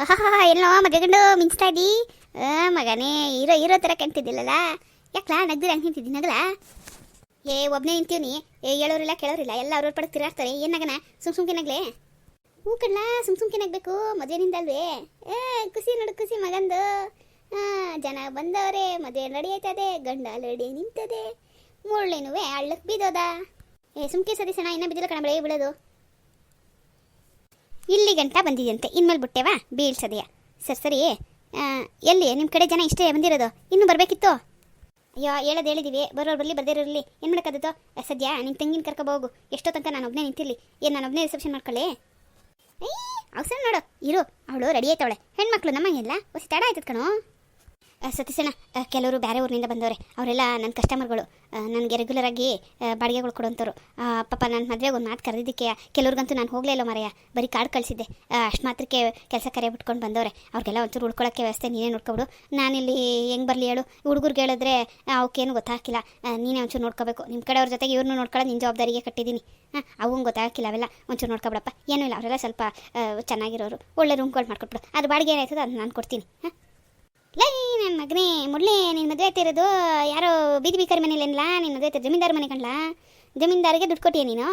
ಎಲ್ಲೋ ಮಗಗಂಡು ಮಿಂಚ್ತಾ ಇದ್ದಿ. ಮಗನೇ, ಇರೋ ಇರೋ ಥರ ಕಾಣ್ತಿದ್ದಿಲ್ಲಲ್ಲ. ಯಾಕ್ಲಾ ನಗ್ದಿರ ಹಂಗೆ ನಿಂತಿದ್ದೀನಿ ನಗಲ? ಏ ಒಬ್ಬನೇ ನಿಂತೀವ್ನಿ ಏ, ಹೇಳೋರಿಲ್ಲ ಕೇಳೋರಿಲ್ಲ. ಎಲ್ಲ ಅವ್ರವ್ರ ಪಡಕ್ಕೆ ತಿರಾಡ್ತಾರೆ ಏನು ನಗನ? ಸುಮ್ ಸುಮ್ಕೆ ನಗ್ಲೆ? ಹೂ ಕಡ್ಲ ಸುಮ್ ಸುಮ್ಕೆ ನಗ್ಬೇಕು. ಮದುವೆನಿಂದ ಅಲ್ವೇ ಏ, ಖುಷಿ ನೋಡು, ಖುಷಿ ಮಗಂದು. ಜನ ಬಂದವರೆ, ಮದುವೆ ರೆಡಿ ಆಯ್ತದೆ ಗಂಡ ರೆಡಿ ನಿಂತದೆ. ಮುಳ್ಳಿನುವೆ ಅಳ್ಳಕ್ಕೆ ಬಿದ್ದೋದ. ಏ, ಸುಮ್ಕೆ ಸದೀಸಣ ಇನ್ನ ಬಿದ್ದಿಲ್ಲ ಕಣ ಬಿಡೋದು. ಇಲ್ಲಿ ಗಂಟ ಬಂದಿದೆಯಂತೆ. ಇನ್ಮೇಲೆ ಬಿಟ್ಟೆವಾ? ಬೀಳ್ಸದೆಯಾ? ಸರ್, ಸರಿ. ಎಲ್ಲಿ? ನಿಮ್ಮ ಕಡೆ ಜನ ಇಷ್ಟೇ ಬಂದಿರೋದು? ಇನ್ನೂ ಬರಬೇಕಿತ್ತು? ಅಯ್ಯೋ, ಹೇಳೋದು ಹೇಳಿದೀವಿ. ಬರೋರು ಬರಲಿ ಇರಲಿ ಏನು ಮಾಡೋಕ್ಕದ್ದು ಸದ್ಯ ನಿನ್ನ ತಂಗಿನ ಕರ್ಕೋಬೋಗು ಎಷ್ಟೋ ತನಕ ನಾನು ಒಬ್ಬನೇ ನಿಂತಿರಲಿ. ಏನು ನಾನು ಒಬ್ಬನೇ ರಿಸೆಪ್ಷನ್ ಮಾಡ್ಕೊಳ್ಳಿ? ಅವಸರ ನೋಡು. ಇರು, ಅವಳು ರೆಡಿ ಆಯ್ತವಳೆ. ಹೆಣ್ಮಕ್ಳು ನಮ್ಮ ಎಲ್ಲ ಹೊಸ ತಡ ಆಯ್ತದ ಕಣೋ. ಸತೀಸಣ್ಣ ಕೆಲವರು ಬೇರೆ ಊರಿನಿಂದ ಬಂದವ್ರೆ. ಅವರೆಲ್ಲ ನನ್ನ ಕಸ್ಟಮರ್ಗಳು ನನಗೆ ರೆಗ್ಯುಲರ್ ಆಗಿ ಬಾಡಿಗೆಗಳು ಕೊಡೋಂಥವ್ರು. ಪಾಪ ನನ್ನ ಮದುವೆಗೆ ಒಂದು ಮಾತು ಕರೆದಿದ್ದಕ್ಕೆ ಕೆಲವ್ರಿಗಂತೂ ನಾನು ಹೋಗಲೇ ಇಲ್ಲ ಮರೆಯ. ಬರೀ ಕಾರ್ಡ್ ಕಳಿಸಿದ್ದೆ. ಅಷ್ಟು ಮಾತ್ರಕ್ಕೆ ಕೆಲಸ ಕರೆ ಬಿಟ್ಕೊಂಡು ಬಂದವ್ರೆ. ಅವ್ರಿಗೆಲ್ಲ ಒಂಚೂರು ಉಳ್ಕೊಳ್ಳೋಕ್ಕೆ ವ್ಯವಸ್ಥೆ ನೀನೇ ನೋಡ್ಕೊಬಿಡು. ನಾನಿಲ್ಲಿ ಹೆಂಗೆ ಬರಲಿ ಹೇಳು. ಹುಡುಗರಿಗೆ ಹೇಳಿದ್ರೆ ಅವಕ್ಕೇನು ಗೊತ್ತಾಗಿಲ್ಲ ನೀನೇ ಒಂಚೂರು ನೋಡ್ಕೋಬೇಕು. ನಿಮ್ಮ ಕಡೆ ಅವ್ರ ಜೊತೆಗೆ ಇವ್ರನ್ನೂ ನೋಡ್ಕೊಳ್ಳೋ ನಿನ್ನ ಜವಾಬ್ದಾರಿಗೆ ಕಟ್ಟಿದ್ದೀನಿ. ಹಾಂ ಅವಂಗೆ ಗೊತ್ತಾಗಿಲ್ಲ ಅವೆಲ್ಲ. ಒಂಚೂರು ನೋಡ್ಕೊಬಿಡಪ್ಪ. ಏನೂ ಇಲ್ಲ. ಅವರೆಲ್ಲ ಸ್ವಲ್ಪ ಚೆನ್ನಾಗಿರೋರು. ಒಳ್ಳೆ ರೂಮ್ಗಳು ಮಾಡ್ಕೊಟ್ಬಿಡು. ಅದು ಬಾಡಿಗೆ ಏನಾಯ್ತದ ಅದು ನಾನು ಕೊಡ್ತೀನಿ. ಹಾಂ? ಲೈ ನನ್ನ ಮಗನೇ ಮುರಳಿ ನಿನ್ನ ಮದುವೆ ಆಗ್ತಿರೋದು ಯಾರೋ ಬೀದಿ ಬೀಕರಿ ಮನೇಲೇನಿಲ್ಲ ನಿನ್ನ ಮದುವೆ ಆಗ್ತಿರೋದು ಜಮೀನ್ದಾರ ಮನೆ ಕಣ್ಲಾ ಜಮೀನ್ದಾರಿಗೆ ದುಡ್ಡು ಕೊಟ್ಟಿಯ ನೀನು?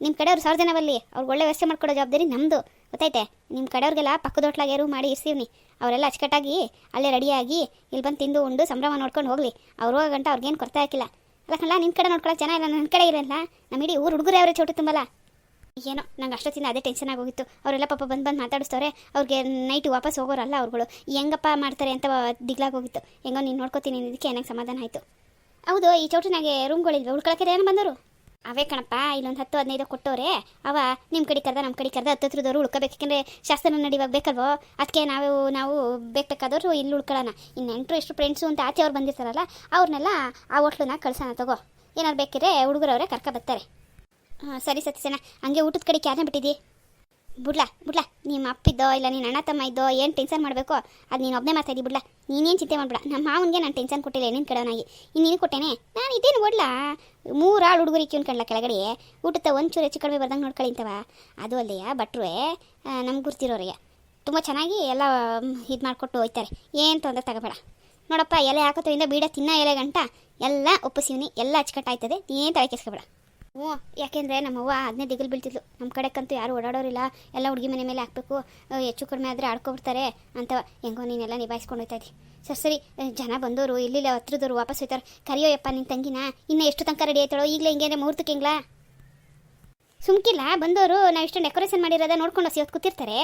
ನಿಮ್ಮ ಕಡೆಯವ್ರು ಸಾವಿರ ಜನ ಬರಲಿ ಅವ್ರಿಗೆ ಒಳ್ಳೆ ವ್ಯವಸ್ಥೆ ಮಾಡ್ಕೊಡೋ ಜವಾಬ್ದಾರಿ ನಮ್ಮದು ಗೊತ್ತಾಯ್ತೆ? ನಿಮ್ಮ ಕಡೆಯವ್ರಿಗೆಲ್ಲ ಪಕ್ಕದ ಹೋಟ್ಲಾಗೆ ಯಾರು ಮಾಡಿ ಇರ್ಸೀವ್ನಿ. ಅವರೆಲ್ಲ ಅಚ್ಚುಕಟ್ಟಾಗಿ, ಅಲ್ಲೇ ರೆಡಿಯಾಗಿ, ಇಲ್ಲಿ ಬಂದು ತಿಂದು, ಉಂಡು, ಸಂಭ್ರಮ ನೋಡ್ಕೊಂಡು ಹೋಗಲಿ. ಅವ್ರು ಹೋಗೋ ಗಂಟ ಅವ್ರಿಗೇನು ಕೊರತೆ ಹಾಕಿಲ್ಲ. ಅಲ್ಲ ಕಣ್ಣ ನಿನ್ನ ಕಡೆ ನೋಡ್ಕೊಳ್ಳೋಕೆ ಚೆನ್ನಾಗಿಲ್ಲ ನನ್ನ ಕಡೆ ಇರಲ್ಲ. ನಮ್ಮ ಇಡೀ ಊರು ಹುಡುಗರೇ ಅವರೇ ಚೋಟು ತುಂಬಲ್ಲ. ಏನೋ, ನಂಗೆ ಅಷ್ಟೊತ್ತಿಂದ ಅದೇ ಟೆನ್ಷನ್ ಆಗೋಗಿತ್ತು. ಅವರೆಲ್ಲ ಪಾಪ ಬಂದು ಬಂದು ಮಾತಾಡಿಸ್ತವ್ರೆ, ಅವ್ರಿಗೆ ನೈಟ್ ವಾಪಸ್ ಹೋಗೋರಲ್ಲ ಅವ್ರುಗಳು. ಹೆಂಗಪ್ಪ ಮಾಡ್ತಾರೆ ಅಂತ ದಿಗ್ಲಾಗೋಗಿತ್ತು. ಹೆಂಗೋ ನೀನು ನೋಡ್ಕೋತೀನಿ ಇದಕ್ಕೆ ನಂಗೆ ಸಮಾಧಾನ ಆಯಿತು. ಹೌದು, ಈ ಚೌಟ್ರಿನಾಗೆ ರೂಮ್ಗಳಿದ್ವಿ ಉಳ್ಕೊಳಕ್ಕೆ ಏನೋ ಬಂದರು ಅವೇ ಕಣಪ್ಪ, ಇಲ್ಲೊಂದು ಹತ್ತು ಹದಿನೈದು ಕೊಟ್ಟವ್ರೆ. ಅವ ನಿಮ್ಮ ಕಡೆ ಕರೆದ ನಮ್ಮ ಕಡೆ ಕರೆದ ಹತ್ತು ಹತ್ರದವ್ರು ಉಳ್ಕೋಬೇಕು. ಯಾಕೆಂದರೆ ಶಾಸ್ತ್ರ ನಡಿವಾಗ ಬೇಕಲ್ವೋ? ಅದಕ್ಕೆ ನಾವು ನಾವು ಬೇಕು ಬೇಕಾದವರು ಇಲ್ಲಿ ಉಳ್ಕೊಳ್ಳೋಣ ಇನ್ನು ನೆಂಟರು ಎಷ್ಟು ಫ್ರೆಂಡ್ಸು ಅಂತ ಆಚೆ ಅವ್ರು ಬಂದಿರ್ತಾರಲ್ಲ ಅವ್ರನ್ನೆಲ್ಲ ಆ ಹೋಟ್ಲನ್ನ ಕಳ್ಸೋಣ, ತಗೋ. ಏನಾರು ಬೇಕಿದ್ರೆ ಹುಡುಗರವ್ರೆ ಕರ್ಕ ಬರ್ತಾರೆ ಹಾಂ, ಸರಿ ಸತ್ಯಸೇನ. ಹಂಗೆ ಊಟದ ಕಡೆ ಕ್ಯಾರೇ ಬಿಟ್ಟಿದ್ದಿ. ಬಿಡ್ಲಾ ಬಿಡ್ಲಾ ನಿಮ್ಮ ಅಪ್ಪಿದ್ದೋ ಇಲ್ಲ ನಿನ್ನ ಅಣ್ಣ ತಮ್ಮ ಇದ್ದೋ ಏನು ಟೆನ್ಷನ್ ಮಾಡಬೇಕು, ಅದು ನೀನು ಒಬ್ಬನೇ ಮಾತಾಡಿ ಬಿಡ್ಲಾ. ನೀನೇನು ಚಿಂತೆ ಮಾಡ್ಬೇಡ. ನಮ್ಮ ಮಾವನಿಗೆ ನಾನು ಟೆನ್ಷನ್ ಕೊಟ್ಟಿಲ್ಲ, ಏನೇನು ಇನ್ನು ನೀನು ಕೊಟ್ಟೇನೆ? ನಾನು ಇದೇನು ಓಡ್ಲಾ? ಮೂರು ಆಳು ಹುಡುಗರು ಇಕ್ಕಿ ಕಣ್ಲ ಕೆಳಗಡೆ? ಊಟದ ಒಂಚೂರು ಹೆಚ್ಚು ಕಡಿಮೆ ಬರ್ದಂಗೆ ನೋಡ್ಕೊಳ್ಳಿಂತವ ಅದು ಅಲ್ಲಯ್ಯ ಭಟ್ರುವೆ ನಮ್ಗೆ ಗುರ್ತಿರೋರಿಗೆ. ತುಂಬ ಚೆನ್ನಾಗಿ ಎಲ್ಲ ಇದು ಮಾಡಿಕೊಟ್ಟು ಹೋಗ್ತಾರೆ ಏನು ತೊಂದರೆ ತಗೋಬೇಡ. ನೋಡಪ್ಪ, ಎಲೆ ಹಾಕೋದ್ರಿಂದ ಬೀಡ ತಿನ್ನೋ ಎಲೆ ಗಂಟ ಎಲ್ಲ ಒಪ್ಪಿಸಿವ್ನಿ ಎಲ್ಲ ಅಚ್ಚುಕಟ್ಟಾಯ್ತದೆ. ನೀನು ತಲೆ ಕೆಸ್ಕೊಬೇಡ ಹ್ಞೂ ಯಾಕೆಂದರೆ ನಮ್ಮವ್ವ ಅದನ್ನೇ ದಿಗಲ್ ಬೀಳ್ತಿದ್ಲು. ನಮ್ಮ ಕಡೆಕ್ಕಂತೂ ಯಾರು ಓಡಾಡೋರಿಲ್ಲ. ಎಲ್ಲ ಹುಡುಗಿ ಮನೆ ಮೇಲೆ ಹಾಕ್ಬೇಕು. ಹೆಚ್ಚು ಕಡಿಮೆ ಆದರೆ ಆಡ್ಕೊಬಿಡ್ತಾರೆ ಅಂತವ ಹೆಂಗೋ ನೀನೆಲ್ಲ ನಿಭಾಯಿಸ್ಕೊಂಡು ಹೋಯ್ತಾ ಇದ್ದಿ. ಸರಿ ಸರಿ ಜನ ಬಂದವರು ಇಲ್ಲಿಲ್ಲ ಹತ್ರದವ್ರು ವಾಪಸ್ ಹೋಯ್ತಾರೆ. ಕರಿಯೋಯಪ್ಪ ನಿನ್ನ ತಂಗಿನ? ಇನ್ನೂ ಎಷ್ಟು ತನಕ ರೆಡಿ ಆಯ್ತಾಳೋ? ಈಗಲೇ ಹಿಂಗೇನೆ ಮುಹೂರ್ತಕ್ಕೆ ಹಿಂಗ್ಲಾ ಸುಮ್ಕಿಲ್ಲ ಬಂದವರು ನಾವು ಇಷ್ಟು ಡೆಕೋರೇಷನ್ ಮಾಡಿರೋದ ನೋಡ್ಕೊಂಡು ಇವತ್ತು ಕೂತಿರ್ತಾರೆ.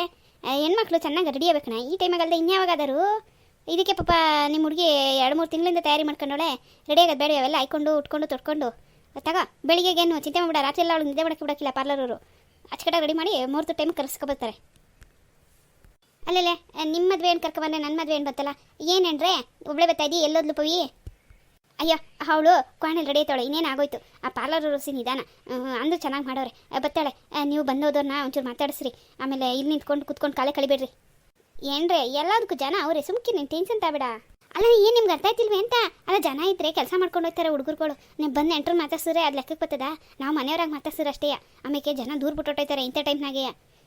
ಆ, ಹೆಣ್ಮಕ್ಳು ಚೆನ್ನಾಗಿ ರೆಡಿ ಆಗ್ಬೇಕಣ್ಣ ಈ ಟೈಮಾಗಲ್ಲದೆ ಇನ್ಯಾವಾಗಾದರೂ? ಇದಕ್ಕೆ ಪಾಪ ನಿಮ್ಮ ಹುಡುಗಿ ಎರಡು ಮೂರು ತಿಂಗಳಿಂದ ತಯಾರಿ ಮಾಡ್ಕೊಂಡೋಳೆ ರೆಡಿ ಆಗೋದು ಬೇಡ ಅವೆಲ್ಲ ಹಾಯ್ಕೊಂಡು ಉಟ್ಕೊಂಡು ತೊಟ್ಕೊಂಡು. ತಗ ಬೆಳಿಗ್ಗೆಗೇನು ಚಿಂತೆ ಮಾಡಿಬಿಡ, ರಾತ್ರಿ ಎಲ್ಲ ಅವಳು ನಿದ್ದೆ ಮಾಡಕ್ಕೆ ಬಿಡೋಕ್ಕಿಲ್ಲ ಪಾರ್ಲರವರು ಅಚ್ಚಕಟ್ಟಾಗಿ ರೆಡಿ ಮಾಡಿ ಮೂರ್ತು ಟೈಮ್ ಕರೆಸ್ಕೊಬರ್ತಾರೆ ಅಲ್ಲಲ್ಲೇ, ನಿಮ್ಮ ಮದುವೆ ಏನು ಕರ್ಕೊಬಂದ್ರೆ ನನ್ನ ಮದುವೆ ಏನು ಬತ್ತಲ್ಲ ಏನೇನ್ರೆ ಒಬ್ಳೆ ಬತ್ತಾ ಇದ್ದೀ, ಎಲ್ಲೋದ್ಲು ಪವಿ? ಅಯ್ಯೋ, ಅವಳು ಕ್ವಾಣಲ್ಲಿ ರೆಡಿ ಆಯ್ತಾಳೆ ಇನ್ನೇನು ಆಗೋಯ್ತು? ಆ ಪಾರ್ಲರ್ ಸಿ ನಿಧಾನ. ಅಂದ್ರೆ ಚೆನ್ನಾಗಿ ಮಾಡೋರೆ. ಬತ್ತಾಳೆ ನೀವು ಬಂದೋದವ್ರನ್ನ ಒಂಚೂರು ಮಾತಾಡಿಸ್ರಿ. ಆಮೇಲೆ ಇಲ್ಲಿ ನಿಂತ್ಕೊಂಡು ಕುತ್ಕೊಂಡು ಕಾಲೇ ಕಳಿಬೇಡ್ರಿ. ಏನ್ರೆ, ಎಲ್ಲದಕ್ಕೂ ಜನ ಅವ್ರೆ, ಸುಮ್ಕಿ ನೀನು ಟೆನ್ಷನ್ ತಾಬೇಡ ಅಲ್ಲ, ಏನು ನಿಮ್ಗೆ ಅರ್ಥ ಆಯ್ತಿಲ್ವೇ ಅಂತ? ಅಲ್ಲ, ಜನ ಇದ್ರೆ ಕೆಲಸ ಮಾಡ್ಕೊಂಡು ಹೋಗ್ತಾರೆ ಹುಡುಗರುಗಳು. ನೀವು ಬಂದು ಎಂಟ್ರು ಮಾತಾಡ್ಸಿದ್ರೆ ಅದು ಲೆಕ್ಕಕ್ಕೆ ಬರ್ತದ? ನಾವು ಮನೆಯವ್ರಾಗ ಮಾತಾಡ್ಸಿದ್ರೆ ಅಷ್ಟೇ. ಆಮೇಲೆ ಜನ ದೂರ ಬಿಟ್ಟೋಗ್ತಾರೆ ಇಂಥ ಟೈಮ್ನಾಗೆ.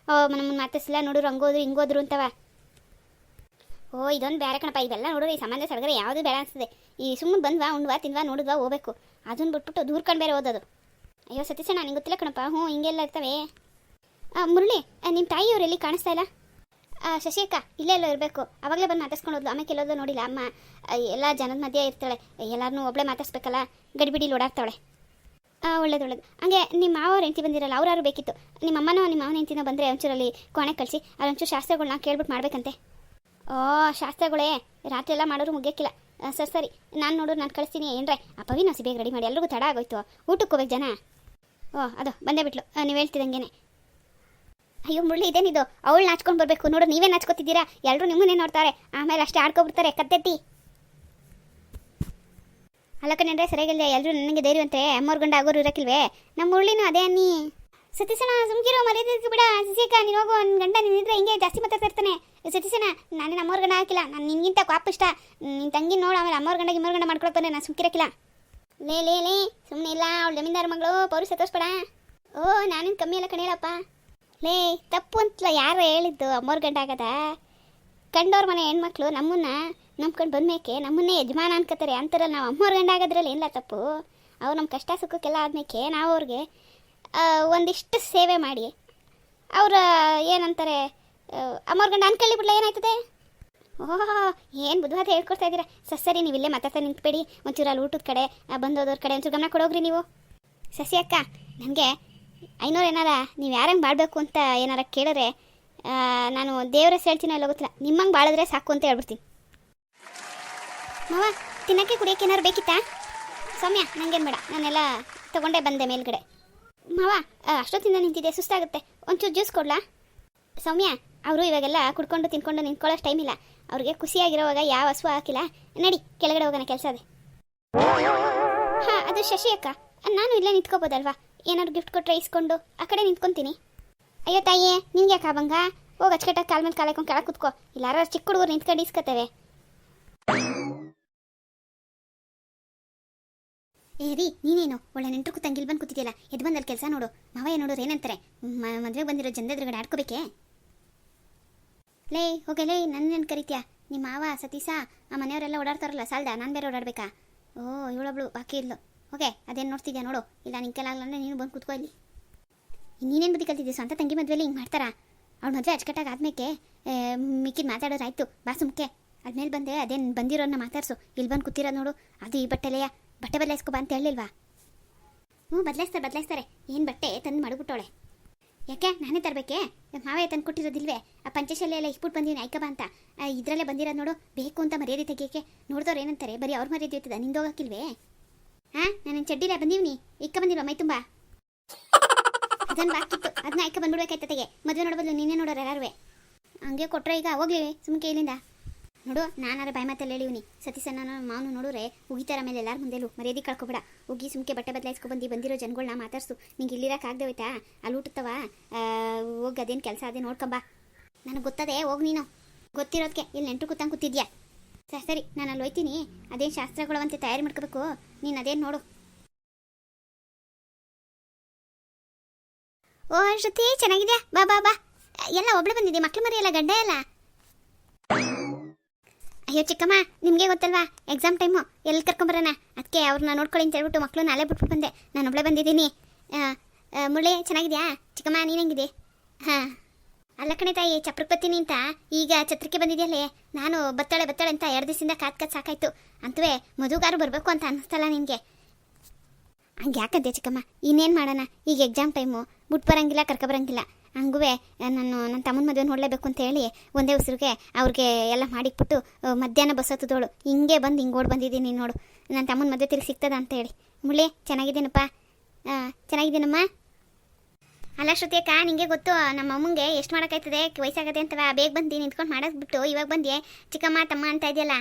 ಓ ನಮ್ಮನ್ನು ಮಾತಾಡ್ಸಿಲ್ಲ ನೋಡಿರು ಹಂಗೋದ್ರು ಹಿಂಗೋದ್ರು ಅಂತವ. ಓ, ಇದೊಂದು ಬೇರೆ ಕಣಪ್ಪ. ಇವೆಲ್ಲ ನೋಡಿದ್ರೆ ಈ ಸಂಬಂಧ ಸಡಗರ ಯಾವುದು ಬೇಡ ಅನಿಸ್ತದೆ. ಈ ಸುಮ್ಮನೆ ಬಂದ್ವಾ ಉಂಡ್ವಾ ತಿನ್ವಾ, ನೋಡಿದ್ವಾ, ಹೋಗ್ಬೇಕು. ಅದನ್ನು ಬಿಟ್ಬಿಟ್ಟು ದೂರ ದೂರ್ಕೊಂಡು ಬೇರೆ ಓದೋದು. ಅಯ್ಯೋ, ಸತೀಶಣ್ಣ, ನಿಂಗೆ ಗೊತ್ತಿಲ್ಲ ಕಣಪ್ಪ. ಹ್ಞೂ, ಹಿಂಗೆಲ್ಲ ಇರ್ತವೆ. ಮುರಳಿ ನಿಮ್ಮ ತಾಯಿಯವ್ರು ಎಲ್ಲಿ ಕಾಣಿಸ್ತಾ ಇಲ್ಲ? ಶಶಿಕ ಇಲ್ಲೇ ಎಲ್ಲೋ ಇರಬೇಕು. ಅವಾಗಲೇ ಬಂದು ಮಾತಾಡ್ಸ್ಕೊಂಡು ಹೋದ್ಲು. ಆಮೇಲೆ ಕೆಲೋದು ನೋಡಿಲ್ಲ. ಅಮ್ಮ ಎಲ್ಲ ಜನದ ಮಧ್ಯೆ ಇರ್ತಾಳೆ. ಎಲ್ಲರನ್ನೂ ಒಬ್ಳೆ ಮಾತಾಡ್ಸ್ಬೇಕಲ್ಲ. ಗಡಿಬಿಡಿ ಓಡಾಡ್ತಾಳೆ ಒಳ್ಳೇದು ಒಳ್ಳೇದು ಹಂಗೆ ನಿಮ್ಮ ಮಾವವ್ರ ಹೆಂಡತಿ ಬಂದಿರಲ್ಲ ಅವ್ರು ಯಾರು ಬೇಕಿತ್ತು. ನಿಮ್ಮ ಅಮ್ಮನೋ ನಿಮ್ಮ ಮಾವನ ಹೆಂಡತಿನೋ ಬಂದರೆ ಒಂಚೂರಲ್ಲಿ ಕೋಣೆ ಕಳಿಸಿ, ಅದೊಂಚೂರು ಶಾಸ್ತ್ರಗಳನ್ನ ಕೇಳ್ಬಿಟ್ಟು ಮಾಡ್ಬೇಕಂತೆ. ಓ, ಶಾಸ್ತ್ರಗಳೇ. ರಾತ್ರಿ ಎಲ್ಲ ಮಾಡೋರು ಮುಗಿಯೋಕ್ಕಿಲ್ಲ. ಸರ್, ಸರಿ. ನಾನು ನೋಡು, ನಾನು ಕಳಿಸ್ತೀನಿ. ಏನ್ರೆ ಅಪ್ಪವಿ ನಾವು ಬೇಗ ರೆಡಿ ಮಾಡಿ ಎಲ್ಲರಿಗೂ ತಡ ಆಗೋಯ್ತು. ಊಟಕ್ಕೆ ಹೋಗ್ಬೇಕು ಜನ. ಓ, ಅದು, ಬಂದೇ ಬಿಟ್ಲು. ನೀವು ಹೇಳ್ತಿದ್ದಂಗೆನೆ ಅಯ್ಯೋ ಮುಳ್ಳಿ ಇದೇನಿದು? ಅವಳು ನಾಚ್ಕೊಂಡು ಬರಬೇಕು. ನೋಡು, ನೀವೇ ನಾಚ್ಕೋತಿದ್ದೀರಾ? ಎಲ್ಲರೂ ನಿಮ್ಮನ್ನೇ ನೋಡ್ತಾರೆ. ಆಮೇಲೆ ಅಷ್ಟೇ ಆಡ್ಕೊಬಿಡ್ತಾರೆ. ಕತ್ತೆತ್ತಿ. ಅಲ್ಲ ಕಣ್ರೆ ಸರಿಯಾಗಿಲ್ಲ ಎಲ್ಲರೂ ನನಗೆ ಧೈರ್ಯವಂತೆ ಅಮ್ಮೋರ್ ಗಂಡ ಆಗೋರು ಇರಕ್ಕಿಲ್ವೇ? ನಮ್ಮ ಮುರಳಿನೂ ಅದೇ ಅನ್ನಿ. ಸತೀಸಣ ಸುಮ್ಕಿರೋ, ಮರ್ಯಾದೆ ಬಿಡ ಸಿಸಿಕ ನೀನು ಹೋಗೋ ಒಂದು ಗಂಡ ನಿನ್ನಿದ್ರೆ ಹಿಂಗೆ ಜಾಸ್ತಿ ಮಾತಾಡ್ತಿರ್ತಾನೆ ಸತೀಸಣ ನಾನು ನಮ್ಮವ್ರ ಗಂಡ ಹಾಕಿಲ್ಲ. ನಾನು ನಿನ್ಗಿಂತ ಕ್ವಾಪ್ ಇಷ್ಟ. ನಿನ್ನ ತಂಗಿ ನೋಡು, ಆಮೇಲೆ ಅಮ್ಮವ್ರ ಗಂಡ ಇಮ್ಮೋರ್ ಗಂಡ ಮಾಡ್ಕೊಳಕ್ ಬಂದೆ ನಾನು ಸುಮ್ಕಿರಕ್ಕಿಲ್ಲ. ಲೇ ಲೇ ಲೇ ಸುಮ್ಮನೆ ಇಲ್ಲ. ಅವಳು ಜಮೀನ್ದಾರ ಮಗಳು ಪೌರು ಸತೋಸ್ಬೇಡ ಓ, ನಾನೇನು ಕಮ್ಮಿ ಅಲ್ಲ ಕಣಿಯಲ್ಲಪ್ಪ ಲೇ ತಪ್ಪು ಅಂತಲ್ಲ ಯಾರು ಹೇಳಿದ್ದು ಅಮ್ಮೋರ್ ಗಂಡ ಆಗದ ಕಂಡವ್ರ ಮನೆ ಹೆಣ್ಮಕ್ಳು ನಮ್ಮನ್ನ ನಂಬ್ಕೊಂಡು ಬಂದ್ಮೇಕೆ ನಮ್ಮನ್ನೇ ಯಜಮಾನ ಅನ್ಕೋತಾರೆ ಅಂತಾರಲ್ಲ, ನಾವು ಅಮ್ಮೋರ್ ಗಂಡ ಆಗೋದ್ರಲ್ಲಿ ಏನಿಲ್ಲ ತಪ್ಪು? ಅವ್ರು ನಮ್ಮ ಕಷ್ಟ ಸುಖಕ್ಕೆಲ್ಲ ಆದ್ಮೇಕೆ ನಾವು ಅವ್ರಿಗೆ ಒಂದಿಷ್ಟು ಸೇವೆ ಮಾಡಿ. ಅವ್ರ, ಏನಂತಾರೆ ಅಮ್ಮೋರ್ ಗಂಡ ಅನ್ಕೊಳ್ಳಿ ಬಿಡ್ಲ, ಏನಾಯ್ತದೆ? ಓಹ್, ಏನು ಬುದ್ಧವಾದ ಹೇಳ್ಕೊಡ್ತಾ ಇದ್ದೀರಾ? ಸರಿ ನೀವು ಇಲ್ಲೇ ಮಾತಾಡ್ತಾ ನಿಂತ್ಬೇಡಿ. ಒಂಚೂರು ಅಲ್ಲಿ ಊಟದ ಕಡೆ ಬಂದೋದವ್ರ ಕಡೆ ಒಂಚೂರು ಗಮನ ಕೊಡೋಗ್ರಿ ನೀವು. ಸಸಿ ಅಕ್ಕ ನನಗೆ ಐನೂರು ಏನಾರ, ನೀವು ಯಾರಂಗೆ ಬಾಳಬೇಕು ಅಂತ ಏನಾರ ಕೇಳಿದ್ರೆ ನಾನು ದೇವ್ರ ಹೇಳ್ತೀನಿ ಅಲ್ಲ ಗೊತ್ತಿಲ್ಲ. ನಿಮ್ಮಂಗೆ ಬಾಳಿದ್ರೆ ಸಾಕು ಅಂತ ಹೇಳ್ಬಿಡ್ತೀನಿ. ಮಾವ, ತಿನ್ನಕ್ಕೆ ಕುಡಿಯೋಕೆ ಏನಾರು ಬೇಕಿತ್ತಾ? ಸೌಮ್ಯ, ನಂಗೇನು ಬೇಡ. ನಾನೆಲ್ಲ ತಗೊಂಡೇ ಬಂದೆ ಮೇಲ್ಗಡೆ. ಮಾವ ಅಷ್ಟೊತ್ತಿಂದ ನಿಂತಿದೆ ಸುಸ್ತಾಗುತ್ತೆ. ಒಂಚೂರು ಜ್ಯೂಸ್ ಕೊಡ್ಲಾ? ಸೌಮ್ಯ, ಅವರು ಇವಾಗೆಲ್ಲ ಕುಡ್ಕೊಂಡು ತಿನ್ಕೊಂಡು ನಿಂತ್ಕೊಳ್ಳೋ ಟೈಮ್ ಇಲ್ಲ. ಅವ್ರಿಗೆ ಖುಷಿಯಾಗಿರೋವಾಗ ಯಾವ ಹಸು ಹಾಕಿಲ್ಲ. ನಡಿ, ಕೆಳಗಡೆ ಹೋಗೋಣ, ಕೆಲಸ ಅದೇ ಹಾ, ಅದು ಶಶಿ ಅಕ್ಕ. ನಾನು ಇಲ್ಲೇ ನಿಂತ್ಕೋಬೋದಲ್ವಾ? ಏನಾದ್ರು ಗಿಫ್ಟ್ ಕೊಟ್ಟರೆ ಇಸ್ಕೊಂಡು ಆ ಕಡೆ ನಿಂತ್ಕೊಂತೀನಿ. ಅಯ್ಯೋ ತಾಯಿ, ನಿನ್ಗೆ ಯಾಕೆ ಬಂಗ ಹೋಗಿ ಅಚ್ಚಕಟ್ಟಾಗಿ ಕಾಲ್ ಮೇಲೆ ಕಾಲ್ ಹಾಕೊಂಡು ಕೆಳಗೆ ಕುತ್ಕೋ. ಇಲ್ಲಾರ ಚಿಕ್ಕ ಹುಡುಗರು ನಿಂತ್ಕೊಂಡು ಇಸ್ಕೊತೇವೆ ಏ ರೀ, ನೀನೇನು? ಒಳ್ಳೆ ನೆಂಟರು ತಂಗಿಲ್ ಬಂದು ಕೂತಿದ್ಯಲ್ಲ ಎದ್ದು ಬಂದಲ್ಲಿ ಕೆಲಸ ನೋಡು. ಮಾವ ಏನು ನೋಡೋರು ಏನಂತಾರೆ? ಮದುವೆಗೆ ಬಂದಿರೋ ಜನದ ಎದುರುಗಡೆ ಆಡ್ಕೋಬೇಕೇ? ಲೇ, ಹೋಗೆ, ಲೇ ನನ್ನ ಕರಿತೀಯಾ? ನಿಮ್ಮ ಮಾವ ಸತೀಸ ಆ ಮನೆಯವರೆಲ್ಲ ಓಡಾಡ್ತಾರಲ್ಲ, ಸಾಲ್ದ? ನಾನು ಬೇರೆ ಓಡಾಡ್ಬೇಕಾ? ಓ, ಇವಳೊಬ್ಳು, ಬಾಕಿ ಇದ್ಲು. ಓಕೆ, ಅದೇನು ನೋಡ್ತಿದ್ಯಾ ನೋಡು. ಇಲ್ಲ ನಿಂಗೆ ಕೈಲಾಗಲ್ಲ ಅಂದ್ರೆ ನೀನು ಬಂದು ಕೂತ್ಕೋ ಇಲ್ಲಿ. ನೀನೇನು ಬುದ್ಧಿ ಕಲ್ತಿದ್ದೆ ಸ್ವಂತ ತಂಗಿ ಮದುವೆಲಿ ಹಿಂಗೆ ಮಾಡ್ತಾರಾ? ಅವ್ಳ ಮದುವೆ ಅಚ್ಚಕಟ್ಟಾಗಿ ಆದ್ಮೇಕೆ ಮಿಕ್ಕಿದ ಮಾತಾಡೋರಾಯ್ತು ಬಾ ಸುಮ್ಕೆ. ಅದ್ಮೇಲೆ ಬಂದೆ, ಅದೇನು ಬಂದಿರೋನ್ನ ಮಾತಾಡ್ಸು. ಇಲ್ಲಿ ಬಂದು ಕೂತಿರೋದು ನೋಡು. ಅದು ಈ ಬಟ್ಟೆಲೆಯ ಬಟ್ಟೆ ಬದಲಾಯಿಸ್ಕೊ ಬಾ ಅಂತ ಹೇಳಿಲ್ವಾ ಹ್ಞೂ ಬದಲಾಯಿಸ್ತಾರೆ ಬದಲಾಯಿಸ್ತಾರೆ. ಏನು ಬಟ್ಟೆ ತಂದು ಮಡಗ್ಬಿಟ್ಟವಳೆ. ಯಾಕೆ? ನಾನೇ ತರಬೇಕೆ? ಮಾವೇ ತಂದು ಕೊಟ್ಟಿರೋದಿಲ್ವೇ? ಆ ಪಂಚಶಾಲೆ ಎಲ್ಲ ಇಕ್ಬಿಟ್ಟು ಬಂದೀನಿ ಐಕಬ ಅಂತ. ಇದ್ರಲ್ಲೇ ಬಂದಿರೋದು ನೋಡು. ಬೇಕು ಅಂತ ಮರ್ಯಾದೆ ತೆಗಿಯೋಕ್ಕೆ ನೋಡಿದವ್ರು ಏನಂತಾರೆ? ಬರೀ ಅವ್ರ ಮರ್ಯಾದೆ ಇರ್ತದ ನಿಂದೋಗಕ್ಕಿಲ್ವೇ ಹಾಂ? ನಾನು ಚಡ್ಡಿಲ ಬಂದೀವ್ನಿ. ಇಕ್ಕ ಬಂದಿಲ್ವ? ಮೈ ತುಂಬಾ. ಅದನ್ನ ಬಾಕಿತ್ತು ಅದನ್ನ ಐಕ ಬಂದ್ಬಿಡ್ಬೇಕಾಯ್ತತೆಗೆ ಮದುವೆ ನೋಡಬಹುದು ನೀನೇ ನೋಡೋರು ಯಾರುವೆ? ಹಂಗೆ ಕೊಟ್ರೆ ಈಗ ಹೋಗ್ಲಿ. ಸುಮ್ಕೆ ಇಲ್ಲಿಂದ. ನೋಡು ನಾನಾರ ಬಾಯಿ ಮಾತಲ್ಲಿ ಹೇಳಿವ್ನಿ. ಸತೀಸನ್ನ ಮಾವನು ನೋಡಿದ್ರೆ ಉಗಿತಾರ ಮೇಲೆ ಎಲ್ಲಾರ ಮುಂದೆಲು. ಮರ್ಯಾದೆ ಕಳ್ಕೊಬೇಡ. ಉಗಿ ಸುಮ್ಕೆ ಬಟ್ಟೆ ಬದಲಾಯಿಸ್ಕೊ ಬಂದು ಬಂದಿರೋ ಜನಗಳನ್ನ ಮಾತಾಡ್ಸು ನಿಂಗೆ ಇಲ್ಲಿರಕ್ಕೆ ಆಗದೆ ಹೋಯ್ತಾ ಅಲ್ಲಿ ಊಟತ್ತವ? ಹೋಗಿ ಅದೇನು ಕೆಲಸ ಅದೇ ನೋಡ್ಕೊಂಬ ನನಗೆ ಗೊತ್ತದೆ ಹೋಗಿ ನೀನು. ಗೊತ್ತಿರೋದಕ್ಕೆ ಇಲ್ಲಿ ನೆಂಟು ಕೂತಂಗೆ ಕೂತಿದ್ಯಾ? ಸರಿ ಸರಿ, ನಾನು ಅಲ್ಲಿ ಹೋಯ್ತೀನಿ. ಅದೇನು ಶಾಸ್ತ್ರಗಳು ಅಂತ ತಯಾರಿ ಮಾಡ್ಕೋಬೇಕು? ನೀನು ಅದೇನು ನೋಡು. ಓ, ಶ್ರುತಿ ಚೆನ್ನಾಗಿದ್ಯಾ ಬಾ ಬಾ ಬಾ. ಎಲ್ಲ ಒಬ್ಳೆ ಬಂದಿದೆ ಮಕ್ಳು ಮರಿ ಎಲ್ಲ, ಗಂಡ ಎಲ್ಲ. ಅಯ್ಯೋ, ಚಿಕ್ಕಮ್ಮ, ನಿಮಗೆ ಗೊತ್ತಲ್ವಾ? ಎಕ್ಸಾಮ್ ಟೈಮು ಎಲ್ಲಿ ಕರ್ಕೊಂಬರೋಣ? ಅದಕ್ಕೆ ಅವ್ರನ್ನ ನೋಡ್ಕೊಳ್ಳಿ ಅಂತ ಹೇಳ್ಬಿಟ್ಟು ಮಕ್ಕಳು ನಾಳೆ ಬಿಟ್ಬಿಟ್ಟು ಬಂದೆ. ನಾನು ಒಬ್ಳೆ ಬಂದಿದ್ದೀನಿ. ಮುಳ್ಳೆ ಚೆನ್ನಾಗಿದ್ಯಾ? ಚಿಕ್ಕಮ್ಮ, ನೀನು ಹೆಂಗಿದೆ ಹಾಂ. ಅಲ್ಲ ಕಣೆ ತಾಯಿ, ಚಪ್ರಕ್ಕೆ ಬತ್ತೀನಿ ಅಂತ. ಈಗ ಛತ್ರಕ್ಕೆ ಬಂದಿದೆಯಲ್ಲೇ? ನಾನು ಬತ್ತಾಳೆ ಬತ್ತಾಳೆ ಅಂತ ಎರಡು ದಿವಸದಿಂದ ಕಾತ್ ಕಾತ್ ಸಾಕಾಯ್ತು. ಅಂತವೇ, ಮದುಗಾರು ಬರಬೇಕು ಅಂತ ಅನ್ನಿಸ್ತಲ್ಲ ನಿನಗೆ ಹಂಗೆ ಯಾಕದ್ದೆ ಚಿಕ್ಕಮ್ಮ? ಇನ್ನೇನು ಮಾಡೋಣ? ಈಗ ಎಕ್ಸಾಮ್ ಟೈಮು ಬಿಟ್ಟು ಬರಂಗಿಲ್ಲ ಕರ್ಕೊಬರಂಗಿಲ್ಲ ಹಂಗೂ ನಾನು ನನ್ನ ತಮ್ಮನ ಮದುವೆ ನೋಡಲೇಬೇಕು ಅಂತ ಹೇಳಿ ಒಂದೇ ಉಸಿರಿಗೆ ಅವ್ರಿಗೆ ಎಲ್ಲ ಮಾಡಿಕ್ಬಿಟ್ಟು ಮಧ್ಯಾಹ್ನ ಬಸ್ ಹತ್ತದೋಳು. ಹಿಂಗೆ ಬಂದು ಹಿಂಗೆ ಓಡಿ ಬಂದಿದ್ದೀನಿ ನೋಡು. ನನ್ನ ತಮ್ಮನ ಮದುವೆ ತಿರುಗಿ ಸಿಗ್ತದ ಅಂತ ಹೇಳಿ. ಮುಳ್ಳಿ, ಚೆನ್ನಾಗಿದ್ದೀನಪ್ಪ? ಚೆನ್ನಾಗಿದ್ದೀನಮ್ಮ? ಅಲ್ಲ ಶ್ರುತಿ ಅಕ್ಕ ನಿಂಗೆ ಗೊತ್ತು, ನಮ್ಮ ಅಮ್ಮಂಗೆ ಎಷ್ಟು ಮಾಡೋಕ್ಕಾಯ್ತದೆ? ವಯಸ್ಸಾಗತ್ತೆ ಅಂತವ ಬೇಗ ಬಂದು ನಿಂತ್ಕೊಂಡು ಮಾಡೋದ್ಬಿಟ್ಟು ಇವಾಗ ಬಂದೆ ಚಿಕ್ಕಮ್ಮ, ತಮ್ಮ ಅಂತ ಇದೆಯಲ್ಲ?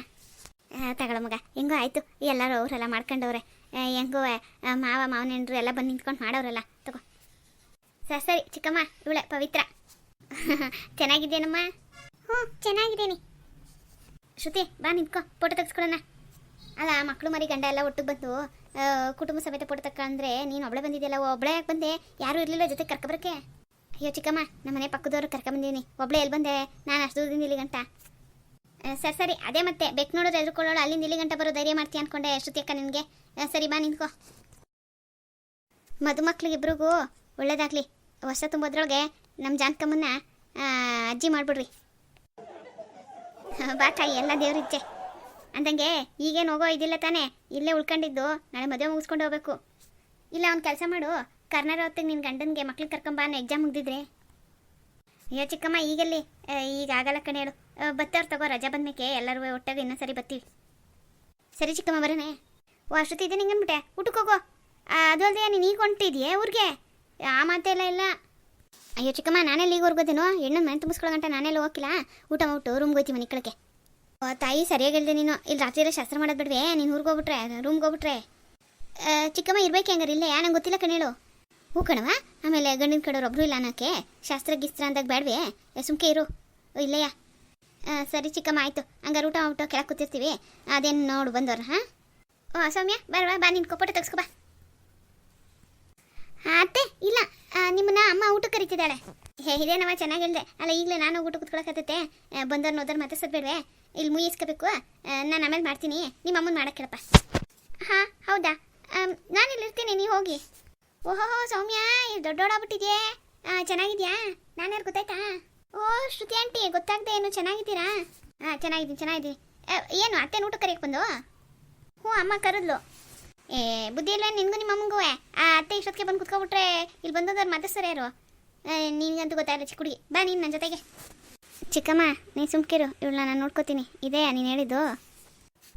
ತಗೊಳ ಮಗ, ಹೆಂಗೋ ಆಯಿತು. ಎಲ್ಲರೂ ಅವರೆಲ್ಲ ಮಾಡ್ಕೊಂಡವ್ರೆ. ಹೆಂಗೋ ಮಾವ ಮಾವನೆಂಡ್ರು ಎಲ್ಲ ಬಂದು ನಿಂತ್ಕೊಂಡು ಮಾಡೋರಲ್ಲ ತಗೋ. ಸರಿ ಸರಿ, ಚಿಕ್ಕಮ್ಮ, ಇವಳೆ ಪವಿತ್ರ. ಚೆನ್ನಾಗಿದ್ದೇನಮ್ಮ ಹ್ಞೂ, ಚೆನ್ನಾಗಿದ್ದೀನಿ. ಶ್ರುತಿ, ಬಾ ನಿಂತ್ಕೊ, ಫೋಟೋ ತೆಗೆಸ್ಕೊಳ್ಳೋಣ ಅಲ್ಲ ಮಕ್ಕಳು ಮರಿ ಗಂಡ ಎಲ್ಲ ಒಟ್ಟಿಗೆ ಬಂದು ಕುಟುಂಬ ಸಮೇತ ಪಡ್ತಕ್ಕ ಅಂದರೆ ನೀನು ಒಬ್ಳೆ ಬಂದಿದ್ದೆಲ್ಲ ಒಬ್ಳೆ ಯಾಕೆ ಬಂದೆ? ಯಾರೂ ಇರಲಿಲ್ಲ ಜೊತೆ ಕರ್ಕೊಬರಕ್ಕೆ. ಅಯ್ಯೋ ಚಿಕ್ಕಮ್ಮ ನಮ್ಮ ಮನೆ ಪಕ್ಕದವ್ರು ಕರ್ಕೊಂಬಂದೀನಿ. ಒಬ್ಳೆ ಎಲ್ಲಿ ಬಂದೆ? ನಾನು ಅಷ್ಟು ದೂರದಿಂದ ಇಲ್ಲಿ ಗಂಟ ಆ, ಸರಿ ಸರಿ ಅದೇ ಮತ್ತೆ. ಬೇಕು ನೋಡಿದ್ರೆ ಎದುರುಕೊಳ್ಳೋಳು ಅಲ್ಲಿ ನಿಲ್ಲಿ ಗಂಟ ಬರೋ ಧೈರ್ಯ ಮಾಡ್ತೀಯ ಅನ್ಕೊಂಡೆ ಶ್ರುತಿ ಅಕ್ಕ ನಿನಗೆ. ಸರಿ ಬಾ ನಿಂತ್ಕೋ. ಮದುಮಕ್ಳಿಗಿಬ್ರಿಗೂ ಒಳ್ಳೇದಾಗ್ಲಿ. ವರ್ಷ ತುಂಬೋದ್ರೊಳಗೆ ನಮ್ಮ ಜಾನ್ಕಮ್ಮನ್ನ ಅಜ್ಜಿ ಮಾಡ್ಬಿಡ್ರಿ. ಬಾ ತಾಯಿ ಎಲ್ಲ ದೇವ್ರಿಚ್ಛೆ ಅಂದಂಗೆ ಈಗೇನು ಹೋಗೋ ಇದಿಲ್ಲ ತಾನೆ, ಇಲ್ಲೇ ಉಳ್ಕೊಂಡಿದ್ದು, ನಾಳೆ ಮದುವೆ ಮುಗಿಸ್ಕೊಂಡು ಹೋಗ್ಬೇಕು. ಇಲ್ಲ ಅವ್ನು ಕೆಲಸ ಮಾಡು, ಕರ್ನಾಟಕ ಹೊತ್ತಿಗೆ ನಿನ್ನ ಗಂಡನಿಗೆ ಮಕ್ಳಿಗೆ ಕರ್ಕೊಂಬ ಅನ್ನೋ ಎಕ್ಸಾಮ್ ಮುಗ್ದಿದ್ರೆ. ಅಯ್ಯೋ ಚಿಕ್ಕಮ್ಮ, ಈಗಲ್ಲಿ ಈಗ ಆಗಲ್ಲ ಕಣೆ ಹೇಳು. ಬತ್ತವ್ರು ತಗೋ, ರಜಾ ಬಂದ್ಮೇಕೆ ಎಲ್ಲರೂ ಒಟ್ಟಾಗ ಇನ್ನೂ ಸರಿ ಬರ್ತೀವಿ. ಸರಿ ಚಿಕ್ಕಮ್ಮ, ಬರೋಣ. ಓ, ಅಷ್ಟೊತ್ತು ಇದೆ ನಿಂಗೆ ಅಂದ್ಬಿಟ್ಟೆ. ಊಟಕ್ಕೆ ಹೋಗೋ. ಅದು ಅಲ್ಲದೆ ನೀನು ಈಗ ಹೊಂಟಿದ್ಯೆ ಊರಿಗೆ? ಆ ಮಾತೆಲ್ಲ ಇಲ್ಲ ಅಯ್ಯೋ ಚಿಕ್ಕಮ್ಮ, ನಾನೆಲ್ಲ ಈಗ ಹೊರ್ಗೋದೇನೋ? ಹೆಣ್ಣು ಮನೆ ತುಂಬಿಸ್ಕೊಳ್ಳೋ ಗಂಟ ನಾನೆಲ್ಲ ಹೋಗಿಲ್ಲ ಊಟ ಮಾಡ್ಬಿಟ್ಟು ರೂಮ್ಗೆ ಹೋಯ್ತೀವಿ ಮನೆ ಕಳಕ್ಕೆ. ತಾಯಿ ಸರಿಯಾಗಿ ಹೇಳ್ದೆ ನೀನು. ಇಲ್ಲಿ ರಾತ್ರಿ ಶಾಸ್ತ್ರ ಮಾಡೋದು ಬಿಡ್ವೆ. ನೀನು ಊರಿಗೆ ಹೋಗ್ಬಿಟ್ರೆ ರೂಮ್ಗೆ ಹೋಗ್ಬಿಟ್ರೆ. ಚಿಕ್ಕಮ್ಮ ಇರ್ಬೇಕು ಹೆಂಗಾರ ಇಲ್ಲೇ, ನಂಗೆ ಗೊತ್ತಿಲ್ಲ ಕಣೇಳು ಹೂ ಕಣವ ಆಮೇಲೆ ಗಂಡಿನ ಕಡೆಯವ್ರು ಒಬ್ಬರು ಇಲ್ಲ ಅನ್ನೋಕ್ಕೆ ಶಾಸ್ತ್ರ ಗಿಸ್ತ್ರ ಅಂದಾಗ ಬೇಡವೆ ಸುಮ್ಕೆ ಇರು. ಇಲ್ಲಯ್ಯ ಸರಿ ಚಿಕ್ಕಮ್ಮ, ಆಯಿತು. ಹಂಗಾರೆ ಊಟ ಊಟ ಕೆಳಗೆ ಕೂತಿರ್ತೀವಿ. ಅದೇನು ನೋಡು ಬಂದವ್ರು, ಹಾಂ? ಓ, ಸೌಮ್ಯ, ಬರವಾ, ಬಾ ನಿನ್ನ ಕೊಪ್ಪಟ ತೆಗ್ಸ್ಕೊ, ಬಾ. ಅತ್ತೆ, ಇಲ್ಲ. ನಿಮ್ಮನ್ನ ಅಮ್ಮ ಊಟ ಕರಿತಿದ್ದಾಳೆ. ಹೇ ಇದೇನವ ಚೆನ್ನಾಗಿ ಹೇಳ್ದೆ. ಅಲ್ಲ, ಈಗಲೇ ನಾನು ಊಟ ಕುತ್ಕೊಳಕತ್ತೈತೆ ಬಂದವ್ರು ನೋದವ್ರು ಮತ್ತೆ ಬೇಡವೆ. ಇಲ್ಲಿ ಮುಗಿಸ್ಕೋಬೇಕು. ನಾನು ಆಮೇಲೆ ಮಾಡ್ತೀನಿ. ನಿಮ್ಮ ಅಮ್ಮನ ಮಾಡಕ್ಕೇಳಪ್ಪ ಹಾಂ, ಹೌದಾ? ನಾನು ಇಲ್ಲಿರ್ತೀನಿ ನೀವು ಹೋಗಿ. ಓಹೋ, ಸೌಮ್ಯ ಇದು ದೊಡ್ಡೋಡಾಗ್ಬಿಟ್ಟಿದ್ಯೆ ಚೆನ್ನಾಗಿದ್ಯಾ? ನಾನು ಯಾರು ಗೊತ್ತಾಯ್ತಾ? ಓ, ಶ್ರುತಿ ಆಂಟಿ, ಗೊತ್ತಾಗದೆ ಏನು ಚೆನ್ನಾಗಿದ್ದೀರಾ? ಹಾಂ ಚೆನ್ನಾಗಿದ್ದೀನಿ ಚೆನ್ನಾಗಿದ್ದೀನಿ. ಏನು ಅತ್ತೆ ಊಟ ಕರೆಯಕ್ಕೆ ಬಂದು? ಹ್ಞೂ, ಅಮ್ಮ ಕರೆದ್ಲು. ಏ, ಬುದ್ಧಿ ಇಲ್ಲ, ನಿನಗೂ ನಿಮ್ಮ ಅಮ್ಮಂಗೂ ಆ, ಅತ್ತೆ ಇಷ್ಟೊತ್ತಿಗೆ ಬಂದು ಕುತ್ಕೊಬಿಟ್ರೆ ಇಲ್ಲಿ ಬಂದದವ್ರು ಮಾತಾಡ್ತಾರೆ ಯಾರು? ನಿನಗಂತೂ ಗೊತ್ತಾಗಲ್ಲ ಚಿಕ್ಕ ಹುಡುಗಿ. ಬಾ ನೀನು ನನ್ನ ಜೊತೆಗೆ. ಚಿಕ್ಕಮ್ಮ, ನೀನು ಸುಮ್ಕಿರು. ಇವಳನ್ನ ನಾನು ನೋಡ್ಕೋತೀನಿ. ಇದೇ ನೀನು ಹೇಳಿದ್ದು?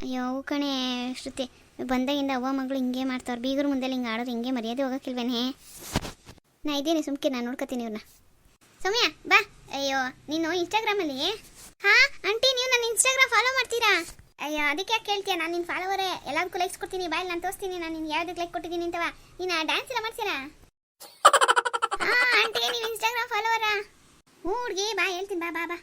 ಅಯ್ಯೋ ಕಣೆ ಶ್ರುತಿ. ಬಂದಾಗಿಂದ ಅವ್ವ ಮಗಳು ಹಿಂಗೆ ಮಾಡ್ತಾವ್ರು. ಬೀಗರು ಮುಂದೆಲ್ಲ ಹಿಂಗೆ ಆಡೋದು ಹಿಂಗೆ ಮರ್ಯಾದೆ ಹೋಗೋಕ್ಕಿಲ್ವೇನೆ? ನಾ ಇದ್ದೀನಿ ಸುಮ್ಕಿ ನಾನು ನೋಡ್ಕೋತೀನಿ ಇವ್ರನ್ನ ಸೌಮ್ಯ, ಬಾ. ಅಯ್ಯೋ, ನೀನು ಇನ್ಸ್ಟಾಗ್ರಾಮಲ್ಲಿ? ಹಾಂ, ಆಂಟಿ, ನೀವು ನನ್ನ ಇನ್ಸ್ಟಾಗ್ರಾಮ್ ಫಾಲೋ ಮಾಡ್ತೀರಾ? ಅಯ್ಯೋ, ಅದಕ್ಕೆ ಯಾಕೆ ಕೇಳ್ತೀಯ? ನಾನು ನಿನ್ನ ಫಾಲೋವರೇ. ಎಲ್ಲದಕ್ಕೂ ಲೈಕ್ಸ್ ಕೊಡ್ತೀನಿ. ಬಾಯ್ ನಾನು ತೋರಿಸ್ತೀನಿ. ನಾನು ನಿನ್ಗೆ ಯಾವ್ದಕ್ಕೆ ಲೈಕ್ ಕೊಟ್ಟಿದ್ದೀನಿ ಅಂತವ ನೀನು ಡ್ಯಾನ್ಸ್ ಎಲ್ಲ ಮಾಡ್ತೀರಾ? ಹಾಂ, ಆಂಟಿ ನೀವು ಇನ್ಸ್ಟಾಗ್ರಾಮ್ ಫಾಲೋವರಾ? ಹುಡುಗಿ ಬಾ ಹೇಳ್ತೀನಿ ಬಾ ಬಾ ಬಾ.